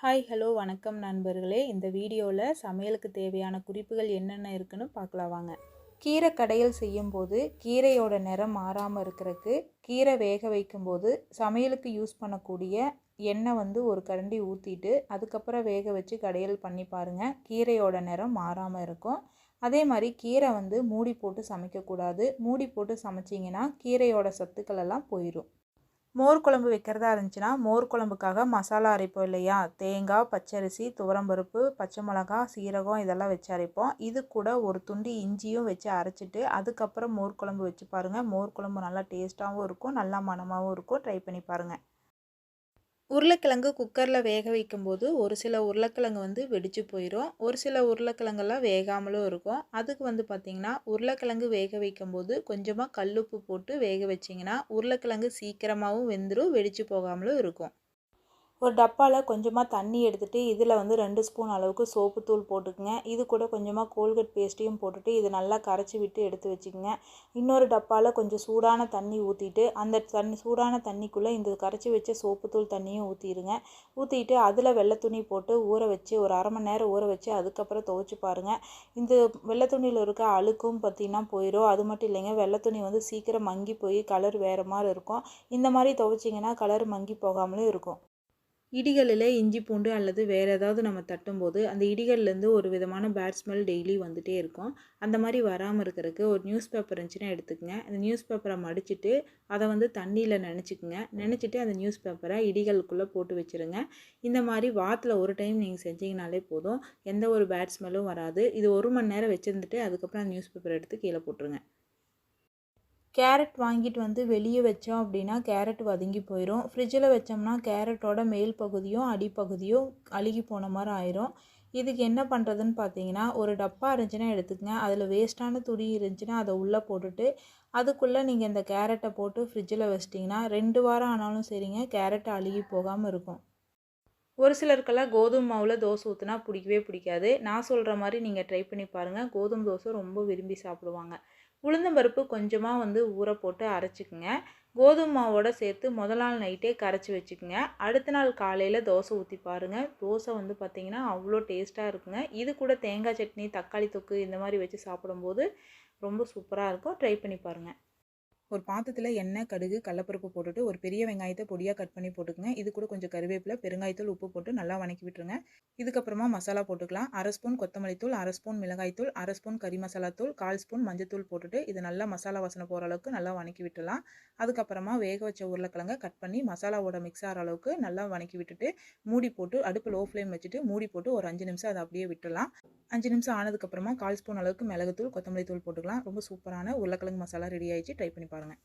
Hi hello வணக்கம் நண்பர்களே. இந்த வீடியோவில் சமையலுக்கு தேவையான குறிப்புகள் என்னென்ன இருக்குன்னு பார்க்கலாம் வாங்க. கீரை கடையல் செய்யும்போது கீரையோட நிறம் மாறாமல் இருக்கிறதுக்கு கீரை வேக வைக்கும்போது சமையலுக்கு யூஸ் பண்ணக்கூடிய எண்ணெய் வந்து ஒரு கரண்டி ஊற்றிட்டு அதுக்கப்புறம் வேக வச்சு கடையல் பண்ணி பாருங்கள் கீரையோட நிறம் மாறாமல் இருக்கும். அதே மாதிரி கீரை வந்து மூடி போட்டு சமைக்கக்கூடாது. மூடி போட்டு சமைச்சிங்கன்னா கீரையோட சத்துக்கள் எல்லாம் போயிடும் மோர் குழம்பு வைக்கிறதா இருந்துச்சுன்னா மோர் குழம்புக்காக மசாலா அரைப்போம் இல்லையா? தேங்காய் பச்சரிசி துவரம்பருப்பு பச்சை மிளகா சீரகம் இதெல்லாம் வச்சு அரைப்போம். இது கூட ஒரு துண்டு இஞ்சியும் வச்சு அரைச்சிட்டு அதுக்கப்புறம் மோர் குழம்பு வச்சு பாருங்கள் மோர் குழம்பு நல்லா டேஸ்ட்டாகவும் இருக்கும் நல்லா மனமாகவும் இருக்கும். ட்ரை பண்ணி பாருங்கள் உருளைக்கிழங்கு குக்கரில் வேக வைக்கும்போது ஒரு சில உருளைக்கிழங்கு வந்து வெடிச்சு போயிடும் ஒரு சில உருளைக்கிழங்கெல்லாம் வேகாமலும் இருக்கும். அதுக்கு வந்து பார்த்திங்கன்னா உருளைக்கிழங்கு வேக வைக்கும்போது கொஞ்சமாக கல்லுப்பு போட்டு வேக வச்சிங்கன்னா உருளைக்கிழங்கு சீக்கிரமாகவும் வெந்துடும் வெடிச்சு போகாமலும் இருக்கும். ஒரு டப்பாவில் கொஞ்சமாக தண்ணி எடுத்துகிட்டு இதில் வந்து ரெண்டு ஸ்பூன் அளவுக்கு சோப்பு தூள் போட்டுக்கங்க. இது கூட கொஞ்சமாக கோல்கட் பேஸ்ட்டையும் போட்டுட்டு இது நல்லா கரைச்சி விட்டு எடுத்து வச்சுக்கோங்க. இன்னொரு டப்பாவில் கொஞ்சம் சூடான தண்ணி ஊற்றிட்டு அந்த தண்ணி சூடான தண்ணிக்குள்ளே இந்த கரைச்சி வச்ச சோப்பு தூள் தண்ணியும் ஊற்றிடுங்க ஊற்றிட்டு அதில் வெள்ளை துணி போட்டு ஊற வச்சு ஒரு அரை மணி நேரம் ஊற வச்சு அதுக்கப்புறம் துவைச்சி பாருங்கள் இந்த வெள்ளை துணியில் இருக்க அழுக்கும் பார்த்திங்கன்னா போயிடும் அது மட்டும் இல்லைங்க வெள்ளை துணி வந்து சீக்கிரம் மங்கி போய் கலர் வேறு மாதிரி இருக்கும். இந்த மாதிரி துவைச்சிங்கன்னா கலர் மங்கி போகாமலும் இருக்கும். இடிகளில் இஞ்சி பூண்டு அல்லது வேறு ஏதாவது நம்ம தட்டும்போது அந்த இடிகள்லேருந்து ஒரு விதமான பேட் ஸ்மெல் டெய்லி வந்துகிட்டே இருக்கும். அந்த மாதிரி வராமல் இருக்கிறதுக்கு ஒரு நியூஸ் பேப்பர் இருந்துச்சுன்னா எடுத்துக்கங்க. அந்த நியூஸ் பேப்பரை மடிச்சுட்டு அதை வந்து தண்ணியில் நினச்சிக்கோங்க. நினச்சிட்டு அந்த நியூஸ் பேப்பரை இடிகளுக்குள்ளே போட்டு வச்சுருங்க. இந்த மாதிரி வாரத்தில் ஒரு டைம் நீங்கள் செஞ்சீங்கனாலே போதும். எந்த ஒரு பேட் ஸ்மெல்லும் வராது. இது ஒரு மணி நேரம் வச்சுருந்துட்டு அதுக்கப்புறம் அந்த நியூஸ் பேப்பர் எடுத்து கீழே போட்டுருங்க. கேரட் வாங்கிட்டு வந்து வெளியே வச்சோம் அப்படின்னா கேரட் வதங்கி போயிடும் ஃப்ரிட்ஜில் வச்சோம்னா கேரட்டோட மேல் பகுதியும் அடிப்பகுதியும் அழுகி போன மாதிரி ஆயிரும். இதுக்கு என்ன பண்ணுறதுன்னு பார்த்தீங்கன்னா ஒரு டப்பா இருந்துச்சுன்னா எடுத்துக்கங்க. அதில் வேஸ்ட்டான துணி இருந்துச்சுன்னா அதை உள்ளே போட்டுட்டு அதுக்குள்ளே நீங்கள் இந்த கேரட்டை போட்டு ஃப்ரிட்ஜில் வச்சிட்டிங்கன்னா ரெண்டு வாரம் ஆனாலும் சரிங்க கேரட் அழுகி போகாமல் இருக்கும். ஒரு சிலருக்கெல்லாம் கோதுமை மாவில் தோசை ஊற்றுனா பிடிக்கவே பிடிக்காது. நான் சொல்கிற மாதிரி நீங்கள் ட்ரை பண்ணி பாருங்கள் கோதுமை தோசை ரொம்ப விரும்பி சாப்பிடுவாங்க. உளுந்தம்பருப்பு கொஞ்சமாக வந்து ஊற போட்டு அரைச்சிக்குங்க. கோதுமை மாவோட சேர்த்து முதல் நாள் நைட்டே கரைச்சி வச்சுக்கோங்க. அடுத்த நாள் காலையில் தோசை ஊற்றி பாருங்கள் தோசை வந்து பார்த்திங்கன்னா அவ்வளோ டேஸ்ட்டாக இருக்குங்க. இது கூட தேங்காய் சட்னி தக்காளி தொக்கு இந்த மாதிரி வச்சு சாப்பிடும்போது ரொம்ப சூப்பராக இருக்கும். ட்ரை பண்ணி பாருங்கள் ஒரு பாத்திரத்தில் எண்ணெய் கடுகு கடலப்பருப்பு போட்டுட்டு ஒரு பெரிய வெங்காயத்தை பொடியாக கட் பண்ணி போட்டுக்கோங்க. இது கூட கொஞ்சம் கருவேப்பிலை பெருங்காயத்தூள் உப்பு போட்டு நல்லா வணக்கி விட்டுருங்க. இதுக்கப்புறமா மசாலா போட்டுக்கலாம். அரை ஸ்பூன் கொத்தமல்லி தூள் அரை ஸ்பூன் மிளகாய்த்தூள் அரை ஸ்பூன் கறி மசாலா தூள் கால் ஸ்பூன் மஞ்சத்தூள் போட்டுட்டு இது நல்லா மசாலா வாசனை போகிற அளவுக்கு நல்லா வணக்கி விட்டுலாம். அதுக்கப்புறமா வேக வச்ச உருளைக்கிழங்க கட் பண்ணி மசாலாவோட மிக்ஸ் ஆகிற அளவுக்கு நல்லா வணக்கி விட்டுட்டு மூடி போட்டு அடுப்பு லோ ஃப்ளேம் வச்சுட்டு மூடி போட்டு ஒரு அஞ்சு நிமிஷம் அதை அப்படியே விட்டுலாம். அஞ்சு நிமிஷம் ஆனதுக்கப்புறமா கால் ஸ்பூன் அளவுக்கு மிளகுத்தூள் கொத்தமல்லி தூள் போட்டுக்கலாம். ரொம்ப சூப்பரான உருளைக்கிழங்கு மசாலா ரெடி ஆகிடுச்சு ட்ரை பண்ணி பாருங்கள்